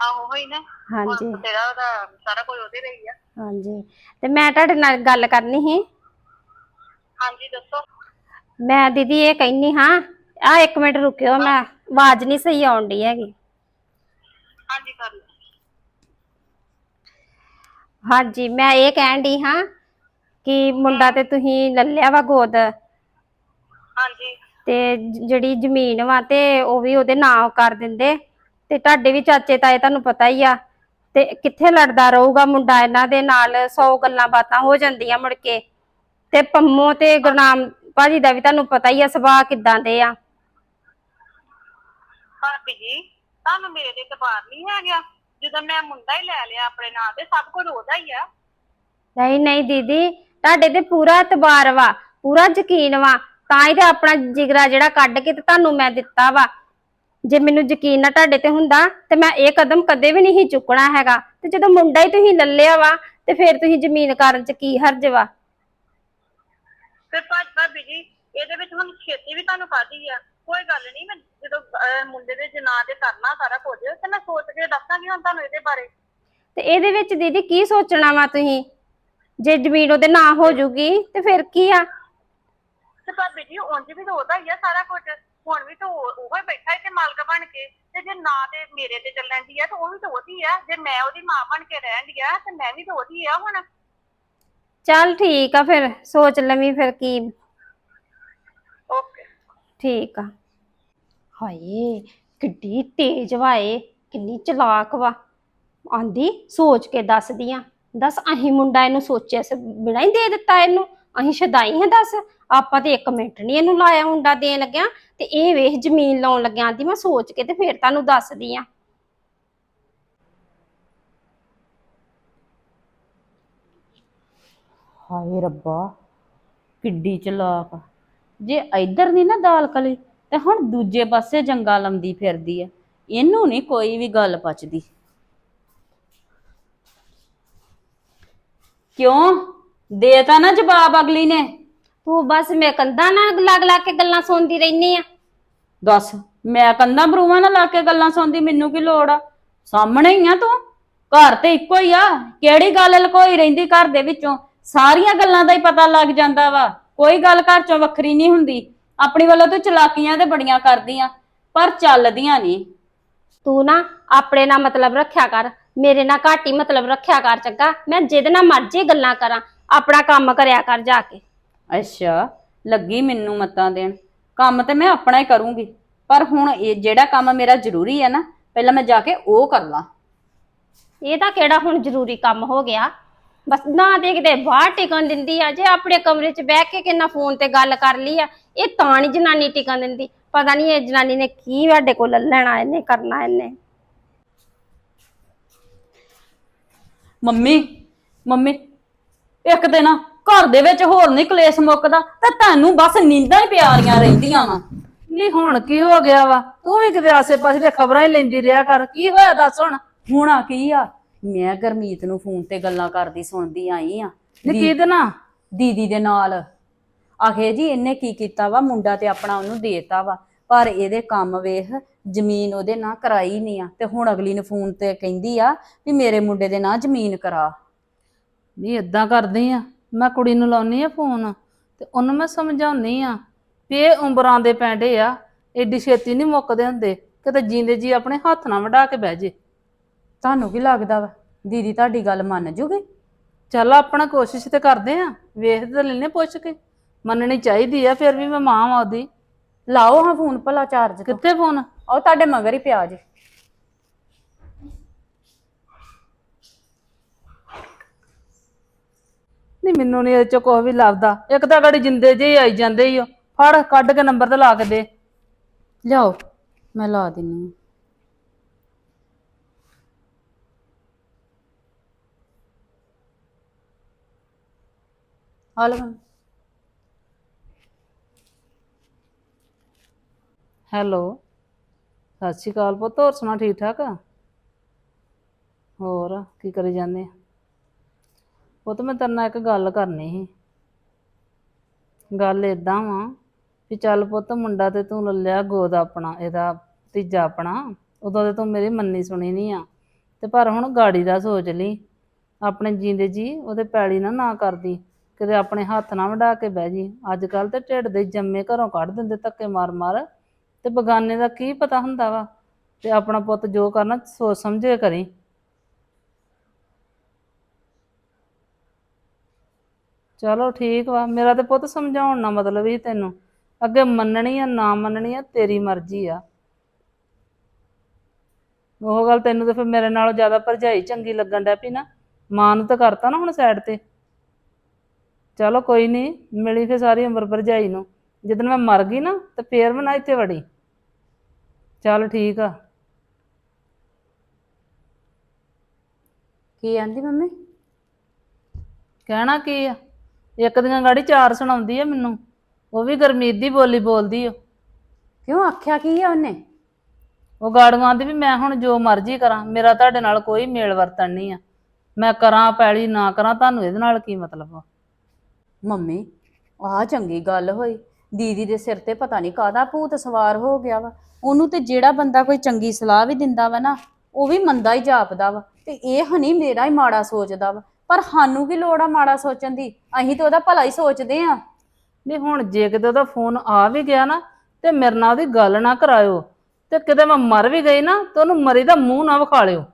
ਆਹੋ ਹੋਈ ਨਾ। ਹਾਂਜੀ। ਹੁਣ ਤੇਰਾ ਉਹਦਾ ਸਾਰਾ ਕੁਝ ਉਹਦੇ ਰਹੀ ਆ। ਹਾਂਜੀ। ਤੇ ਮੈਂ ਤੁਹਾਡੇ ਨਾਲ ਗੱਲ ਕਰਨੀ ਸੀ। ਹਾਂਜੀ ਦੱਸੋ। ਮੈਂ ਦੀਦੀ ਇਹ ਕਹਿਨੀ ਹਾਂ ਆ ਇੱਕ ਮਿੰਟ ਰੁਕਿਓ ਮੈਂ ਆਵਾਜ਼ ਨਹੀਂ ਸਹੀ ਆਉਣ ਡਈ ਹੈਗੀ। ਹਾਂਜੀ ਕਰ ਲਓ। ਹਾਂਜੀ ਮੈਂ ਇਹ ਕਹਿਣ ਡਈ ਹਾਂ ਕਿ ਮੁੰਡਾ ਤੇ ਤੁਸੀਂ ਲੱਲਿਆ ਵਾ ਗੋਦ। ਹਾਂਜੀ। ਤੇ ਜ- ਜਿਹੜੀ ਜ਼ਮੀਨ ਵਾ ਤੇ ਉਹ ਵੀ ਉਹਦੇ ਨਾਂ ਕਰ ਦਿੰਦੇ। ਤੇ ਤੁਹਾਡੇ ਵੀ ਚਾਚੇ ਤਾਏ ਤੁਹਾਨੂੰ ਪਤਾ ਹੀ ਆ। ਤੇ ਕਿੱਥੇ ਲੜਦਾ ਰਹੂਗਾ ਮੁੰਡਾ ਇਹਨਾਂ ਦੇ ਨਾਲ? 100 ਗੱਲਾਂ ਬਾਤਾਂ ਹੋ ਜਾਂਦੀਆਂ ਮੁੜ ਕੇ। ਤੇ ਪੰਮੋ ਤੇ ਗੁਰਨਾਮ ਭਾਜੀ ਦਾ ਵੀ ਤੁਹਾਨੂੰ ਪਤਾ ਹੀ ਆ ਸੁਭਾਅ ਕਿਦਾਂ ਦੇ ਆ। ਭਾਬੀ ਜੀ ਤੁਹਾਨੂੰ ਮੇਰੇ ਤੇ ਇਤਬਾਰ ਨਹੀਂ ਹੈਗਾ। ਜਦੋਂ ਮੈਂ ਮੁੰਡਾ ਹੀ ਲੈ ਲਿਆ ਆਪਣੇ ਨਾਂ ਤੇ ਸਭ ਕੁਝ ਉਹਦਾ ਹੀ ਆ। ਨਹੀਂ ਨਹੀਂ ਦੀਦੀ ਤੁਹਾਡੇ ਤੇ ਪੂਰਾ ਇਤਬਾਰ ਵਾ ਪੂਰਾ ਯਕੀਨ ਵਾ। ਤਾਂ ਹੀ ਤੇ ਆਪਣਾ ਜਿਗਰਾ ਜਿਹੜਾ ਕੱਢ ਕੇ ਤੇ ਤੁਹਾਨੂੰ ਮੈਂ ਦਿੱਤਾ ਵਾ। ਜੇ ਮੈਨੂੰ ਯਕੀਨ ਨਾ ਤੁਹਾਡੇ ਤੇ ਹੁੰਦਾ ਤੇ ਮੈਂ ਇਹ ਕਦਮ ਕਦੇ ਵੀ ਨਹੀਂ ਚੁੱਕਣਾ ਹੈਗਾ। ਤੇ ਜਦੋਂ ਮੁੰਡਾ ਹੀ ਤੁਸੀਂ ਲੱਲਿਆ ਵਾ ਤੇ ਫਿਰ ਤੁਸੀਂ ਜ਼ਮੀਨ ਕਰਨ ਚ ਕੀ ਹਰਜ ਵਾ? ਫਿਰ ਭਾ- ਭਾਬੀ ਜੀ ਇਹਦੇ ਵਿੱਚ ਹੁਣ ਛੇਤੀ ਵੀ ਤੁਹਾਨੂੰ ਕਾਦੀ ਆ? ਕੋਈ ਗੱਲ ਨਹੀਂ ਮੈਂ ਜਦੋਂ ਅਹ, ਮੁੰਡੇ ਦੇ ਜਨਾਂ ਤੇ ਕਰਨਾ ਸਾਰਾ ਕੁਝ ਤੇ ਮੈਂ ਸੋਚ ਕੇ ਦੱਸਾਂਗੀ ਹੁਣ ਤੁਹਾਨੂੰ ਇਹਦੇ ਬਾਰੇ। ਤੇ ਇਹਦੇ ਵਿੱਚ ਦੀਦੀ ਕੀ ਸੋਚਣਾ ਵਾ ਤੁਸੀਂ? ਜੇ ਜ਼ਮੀਨ ਉਹਦੇ ਨਾਂ ਹੋ ਜੂਗੀ ਤੇ ਫਿਰ ਕੀ ਆ? ਤੇ ਭਾਬੀ ਜੀ ਉਂਝ ਵੀ ਤਾਂ ਉਹਦਾ ਹੀ ਆ ਸਾਰਾ ਕੁਝ। ਹੁਣ ਵੀ ਤਾਂ ਉਹ ਉਹ ਹੀ ਬੈਠਾ ਹੈ ਤੇ ਮਾਲਕ ਬਣ ਕੇ ਤੇ ਜੇ ਨਾ ਤੇ ਮੇਰੇ ਤੇ ਚੱਲਣ ਦੀ ਆ ਤਾਂ ਉਹ ਵੀ ਤਾਂ ਉਹਦੀ ਆ। ਜੇ ਮੈਂ ਉਹਦੀ ਮਾਂ ਬਣ ਕੇ ਰਹਿਣ ਦੀ ਆ ਤੇ ਮੈਂ ਵੀ ਤਾਂ ਉਹਦੀ ਆ ਹੁਣ। ਚੱਲ ਠੀਕ ਆ ਫਿਰ ਸੋਚ ਲਵੀਂ ਫਿਰ ਕੀ। ਓਕੇ। ਠੀਕ ਆ। ਹਾਏ ਕਿੱਡੀ ਤੇਜ਼ ਵਾਏ ਕਿੰਨੀ ਚਲਾਕ ਵਾ। ਆਂਦੀ ਸੋਚ ਕੇ ਦੱਸਦੀ ਆ। ਦੱਸ ਅਹੀਂ ਮੁੰਡਾ ਇਹਨੂੰ ਸੋਚਿਆ ਸ ਬਿਨਾਂ ਹੀ ਦੇ ਦਿੱਤਾ ਇਹਨੂੰ। ਅਹੀਂ ਸ਼ਦਾਈ ਹਾਂ ਦੱਸ। ਆਪਾਂ ਤੇ ਇੱਕ ਮਿੰਟ ਨਹੀਂ ਇਹਨੂੰ ਲਾਇਆ ਮੁੰਡਾ ਦੇਣ ਲੱਗਿਆ ਤੇ ਇਹ ਵੇਖ ਜ਼ਮੀਨ ਲਾਉਣ ਲੱਗਿਆ ਆਂਦੀ ਮੈਂ ਸੋਚ ਕੇ ਤੇ ਫੇਰ ਤੁਹਾਨੂੰ ਦੱਸਦੀ ਆ। ਹਾਏ ਰੱਬਾ ਕਿੱਡੀ ਚਲਾਕ ਜੇ ਇੱਧਰ ਨਹੀਂ ਨਾ ਦਾਲ ਕਲੀ ਤੇ ਹੁਣ ਦੂਜੇ ਪਾਸੇ ਜੰਗਾ ਲੰਦੀ ਫਿਰਦੀ ਆ। ਇਹਨੂੰ ਨਹੀਂ ਕੋਈ ਵੀ ਗੱਲ ਪਚਦੀ। ਕਿਉਂ? ਦੇ ਤਾਂ ਨਾ ਜਵਾਬ ਅਗਲੀ ਨੇ। ਤੂੰ ਬਸ ਮੈਂ ਕੰਦਾ ਨਾ ਲੱਗ ਲੱਗ ਕੇ ਗੱਲਾਂ ਸੁਣਦੀ ਰਹਿਨੀ ਆ। ਦੱਸ ਮੈਂ ਕੰਦਾ ਬਰੂਵਾਂ ਨਾਲ ਲਾ ਕੇ ਗੱਲਾਂ ਸੁਣਦੀ ਮੈਨੂੰ ਕੀ ਲੋੜ ਆ? ਸਾਹਮਣੇ ਹੀ ਆ ਤੂੰ। ਘਰ ਤੇ ਇੱਕੋ ਹੀ ਆ। ਕਿਹੜੀ ਗੱਲ ਲਕੋਈ ਰਹਿੰਦੀ ਘਰ ਦੇ ਵਿੱਚੋਂ? ਸਾਰੀਆਂ ਗੱਲਾਂ ਦਾ ਹੀ ਪਤਾ ਲੱਗ ਜਾਂਦਾ ਵਾ। ਕੋਈ ਗੱਲ ਘਰ ਚੋਂ ਵੱਖਰੀ ਨਹੀਂ ਹੁੰਦੀ। ਆਪਣੀ ਵੱਲੋਂ ਤੂੰ ਚਲਾਕੀਆਂ ਤੇ ਬੜੀਆਂ ਕਰਦੀਆਂ ਪਰ ਚੱਲਦੀਆਂ ਨਹੀਂ। ਤੂੰ ਨਾ ਆਪਣੇ ਨਾਲ ਮਤਲਬ ਰੱਖਿਆ ਕਰ। ਮੇਰੇ ਨਾਲ ਘੱਟ ਹੀ ਮਤਲਬ ਰੱਖਿਆ ਕਰ ਚੰਗਾ। ਮੈਂ ਜਿਹਦੇ ਨਾਲ ਮਰਜ਼ੀ ਗੱਲਾਂ ਕਰਾਂ। ਆਪਣਾ ਕੰਮ ਕਰਿਆ ਕਰ ਜਾ ਕੇ। ਅੱਛਾ ਲੱਗੀ ਮੈਨੂੰ ਮਤਾਂ ਦੇਣ। ਕੰਮ ਤੇ ਮੈਂ ਆਪਣਾ ਹੀ ਕਰੂੰਗੀ। ਪਰ ਹੁਣ ਇਹ ਜਿਹੜਾ ਕੰਮ ਮੇਰਾ ਜ਼ਰੂਰੀ ਹੈ ਨਾ ਪਹਿਲਾਂ ਮੈਂ ਜਾ ਕੇ ਉਹ ਕਰ ਲਾਂ। ਇਹ ਤਾਂ ਕਿਹੜਾ ਹੁਣ ਜ਼ਰੂਰੀ ਕੰਮ ਹੋ ਗਿਆ? ਬਸ ਨਾ ਤੇ ਕਿਤੇ ਬਾਹਰ ਟਿਕਣ ਦਿੰਦੀ ਆ ਜੇ ਆਪਣੇ ਕਮਰੇ 'ਚ ਬਹਿ ਕੇ ਕਿੰਨਾ ਫੋਨ ਤੇ ਗੱਲ ਕਰ ਲਈ ਆ ਇਹ ਤਾਂ ਨਹੀਂ ਜਨਾਨੀ ਟਿਕਣ ਦਿੰਦੀ। ਪਤਾ ਨਹੀਂ ਇਹ ਜਨਾਨੀ ਨੇ ਕੀ ਸਾਡੇ ਕੋਲ ਲੈਣਾ ਇਹਨੇ ਕਰਨਾ ਇਹਨੇ। ਮੰਮੀ ਮੰਮੀ ਇੱਕ ਦਿਨ ਨਾ ਘਰ ਦੇ ਵਿੱਚ ਹੋਰ ਨਹੀਂ ਕਲੇਸ਼ ਮੁੱਕਦਾ ਤੇ ਤੁਹਾਨੂੰ ਬਸ ਨੀਂਦਾਂ ਹੀ ਪਿਆਰੀਆਂ ਰਹਿੰਦੀਆਂ ਵਾ। ਨਹੀਂ ਹੁਣ ਕੀ ਹੋ ਗਿਆ ਵਾ? ਤੂੰ ਵੀ ਕਿਤੇ ਆਸੇ ਪਾਸੇ ਦੀਆਂ ਖਬਰਾਂ ਹੀ ਲੈਂਦੀ ਰਿਹਾ ਕਰ। ਕੀ ਹੋਇਆ ਦੱਸ ਹੁਣ? ਹੁਣਾ ਕੀ ਆ? ਮੈਂ ਗਰਮੀਤ ਨੂੰ ਫੋਨ ਤੇ ਗੱਲਾਂ ਕਰਦੀ ਸੁਣਦੀ ਆਈ ਆ। ਨੀ ਕਿਹਦੇ ਨਾਲ? ਦੀਦੀ ਦੇ ਨਾਲ। ਆਖੇ ਜੀ ਇਹਨੇ ਕੀ ਕੀਤਾ ਵਾ? ਮੁੰਡਾ ਤੇ ਆਪਣਾ ਉਹਨੂੰ ਦੇਤਾ ਵਾ। ਪਰ ਇਹਦੇ ਕੰਮ ਵੇਖ ਜ਼ਮੀਨ ਉਹਦੇ ਨਾਂ ਕਰਾਈ ਨਹੀਂ ਆ। ਤੇ ਹੁਣ ਅਗਲੀ ਨੇ ਫੋਨ ਤੇ ਕਹਿੰਦੀ ਆ ਵੀ ਮੇਰੇ ਮੁੰਡੇ ਦੇ ਨਾਂ ਜ਼ਮੀਨ ਕਰਾ। ਨਹੀਂ ਇਦਾਂ ਕਰਦੀ ਆ। ਮੈਂ ਕੁੜੀ ਨੂੰ ਲਾਉਣੀ ਆ ਫੋਨ। ਤੇ ਉਹਨੂੰ ਮੈਂ ਸਮਝਾਉਣੀ ਆ ਵੀ ਇਹ ਉਮਰਾਂ ਦੇ ਪੈਂਡੇ ਆ। ਏਡੀ ਛੇਤੀ ਨਹੀਂ ਮੁੱਕਦੇ ਹੁੰਦੇ। ਕਿਤੇ ਜੀਂਦੇ ਜੀ ਆਪਣੇ ਹੱਥ ਨਾਲ ਵਢਾ ਕੇ ਬਹਿ ਜੇ। ਤੁਹਾਨੂੰ ਕੀ ਲੱਗਦਾ ਵਾ? ਦੀਦੀ ਤੁਹਾਡੀ ਗੱਲ ਮੰਨ ਜੂਗੀ? ਚੱਲ ਆਪਣਾ ਕੋਸ਼ਿਸ਼ ਤੇ ਕਰਦੇ ਆ। ਵੇਖਦੇ ਤਾਂ ਲੈਨੇ ਪੁੱਛ ਕੇ। ਮੰਨਣੀ ਚਾਹੀਦੀ ਆ ਫਿਰ ਵੀ ਮੈਂ ਮਾਂ ਵਾਂ ਉਹਦੀ। ਲਾਓ ਹਾਂ ਫੋਨ ਭਲਾ ਚਾਰਜ ਤੋਂ। ਕਿੱਥੇ ਫੋਨ? ਉਹ ਤੁਹਾਡੇ ਮਗਰ ਹੀ ਪਿਆ ਜੇ। ਨਹੀਂ ਮੈਨੂੰ ਨਹੀਂ ਇਹ ਚ ਕੁਛ ਵੀ ਲੱਭਦਾ। ਇੱਕ ਤਾਂ ਗਾੜੀ ਜਿੰਦੇ ਜੇ ਹੀ ਆਈ ਜਾਂਦੇ ਹੀ ਓ। ਫੜ ਕੱਢ ਕੇ ਨੰਬਰ ਤੇ ਲਾ ਕੇ ਦੇ। ਲਿਆਓ ਮੈਂ ਲਾ ਦਿੰਨੀ ਹਾਂ ਹਾਲ ਮੰਮੀ ਹੈਲੋ, ਸਤਿ ਸ਼੍ਰੀ ਅਕਾਲ ਪੁੱਤ, ਹੋਰ ਸੁਣਾ ਠੀਕ ਠਾਕ? ਆ ਹੋਰ, ਕੀ ਕਰੀ ਜਾਂਦੇ? ਆ ਪੁੱਤ, ਮੈਂ ਤੇਰੇ ਨਾਲ ਇੱਕ ਗੱਲ ਕਰਨੀ ਸੀ। ਗੱਲ ਇਦਾਂ ਵਾ ਵੀ ਚੱਲ ਪੁੱਤ, ਮੁੰਡਾ ਤੇ ਤੂੰ ਲੱਲਿਆ ਗੋਦ ਆਪਣਾ, ਇਹਦਾ ਤੀਜਾ ਆਪਣਾ, ਉਦੋਂ ਤੇ ਤੂੰ ਮੇਰੀ ਮੰਨੀ ਸੁਣੀ ਨਹੀਂ ਆ। ਤੇ ਪਰ ਹੁਣ ਗਾੜੀ ਦਾ ਸੋਚ ਲਈ, ਆਪਣੇ ਜੀਂਦੇ ਜੀ, ਉਹਦੇ ਪੈਲੀ ਨਾ ਨਾ ਕਰਦੀ। ਕਿਤੇ ਆਪਣੇ ਹੱਥ ਨਾ ਵਢਾ ਕੇ ਬਹਿ ਜੀ। ਅੱਜ ਕੱਲ ਤੇ ਢਿੱਡ ਦੇ ਜੰਮੇ ਘਰੋਂ ਕੱਢ ਦਿੰਦੇ ਧੱਕੇ ਮਾਰ ਮਾਰ ਤੇ ਬਗਾਨੇ ਦਾ ਕੀ ਪਤਾ ਹੁੰਦਾ ਵਾ? ਤੇ ਆਪਣਾ ਪੁੱਤ ਜੋ ਕਰਨਾ ਸੋਚ ਸਮਝੇ ਕਰੀ। ਚਲੋ ਠੀਕ ਵਾ, ਮੇਰਾ ਤੇ ਪੁੱਤ ਸਮਝਾਉਣ ਦਾ ਮਤਲਬ ਹੀ ਤੈਨੂੰ। ਅੱਗੇ ਮੰਨਣੀ ਆ, ਨਾ ਮੰਨਣੀ ਆ, ਤੇਰੀ ਮਰਜ਼ੀ ਆ। ਉਹ ਗੱਲ ਤੈਨੂੰ ਤੇ ਫਿਰ ਮੇਰੇ ਨਾਲੋਂ ਜ਼ਿਆਦਾ ਭਰਜਾਈ ਚੰਗੀ ਲੱਗਣ ਡੈ ਪਈ ਨਾ। ਮਾਂ ਨੂੰ ਤਾਂ ਕਰਤਾ ਨਾ ਹੁਣ ਸਾਈਡ ਤੇ। ਚਲੋ ਕੋਈ ਨਹੀਂ ਮਿਲੀ ਫਿਰ ਸਾਰੀ ਉਮਰ ਭਰਜਾਈ ਨੂੰ। ਜਦੋਂ ਮੈਂ ਮਰ ਗਈ ਨਾ ਤੇ ਫੇਰ ਮੈਂ ਨਾ ਇੱਥੇ ਵੜੀ। ਚੱਲ ਠੀਕ ਆ। ਕੀ ਆਂਦੀ ਮੰਮੀ? ਕਹਿਣਾ ਕੀ ਆ? ਇੱਕ ਦੀਆਂ ਗਾੜੀ ਚਾਰ ਸੁਣਾਉਂਦੀ ਆ ਮੈਨੂੰ। ਉਹ ਵੀ ਗਰਮੀਤ ਦੀ ਬੋਲੀ ਬੋਲਦੀ ਓ ਕਿਉਂ ਆਖਿਆ ਕੀ ਆ ਉਹਨੇ? ਉਹ ਗਾੜੀਆਂ ਆਂਦੀ ਵੀ ਮੈਂ ਹੁਣ ਜੋ ਮਰਜ਼ੀ ਕਰਾਂ ਮੇਰਾ ਤੁਹਾਡੇ ਨਾਲ ਕੋਈ ਮੇਲ ਵਰਤਨ ਨਹੀਂ ਆ। ਮੈਂ ਕਰਾਂ ਪੈਲੀ ਨਾ ਕਰਾਂ ਤੁਹਾਨੂੰ ਇਹਦੇ ਨਾਲ ਕੀ ਮਤਲਬ ਆ? ਮੰਮੀ, ਆਹ ਚੰਗੀ ਗੱਲ ਹੋਈ। ਦੀਦੀ ਦੇ ਸਿਰ ਤੇ ਪਤਾ ਨਹੀਂ ਕਾਹਦਾ ਭੂਤ ਸਵਾਰ ਹੋ ਗਿਆ ਵਾ। ਉਹਨੂੰ ਤੇ ਜਿਹੜਾ ਬੰਦਾ ਕੋਈ ਚੰਗੀ ਸਲਾਹ ਵੀ ਦਿੰਦਾ ਵਾ ਨਾ, ਉਹ ਵੀ ਮੰਦਾ ਹੀ ਜਾਪਦਾ ਵਾ। ਤੇ ਇਹ ਹਨੀ ਮੇਰਾ ਹੀ ਮਾੜਾ ਸੋਚਦਾ ਵਾ। ਪਰ ਸਾਨੂੰ ਕੀ ਲੋੜ ਆ ਮਾੜਾ ਸੋਚਣ ਦੀ? ਅਸੀਂ ਤਾਂ ਉਹਦਾ ਭਲਾ ਹੀ ਸੋਚਦੇ ਆ। ਨਹੀਂ ਹੁਣ ਜੇ ਕਿਤੇ ਉਹਦਾ ਫੋਨ ਆ ਵੀ ਗਿਆ ਨਾ, ਤੇ ਮੇਰੇ ਨਾਲ ਉਹਦੀ ਗੱਲ ਨਾ ਕਰਾਇਓ। ਤੇ ਕਿਤੇ ਮੈਂ ਮਰ ਵੀ ਗਈ ਨਾ, ਤੇ ਉਹਨੂੰ ਮਰੀ ਦਾ ਮੂੰਹ ਨਾ ਵਿਖਾ ਲਿਓ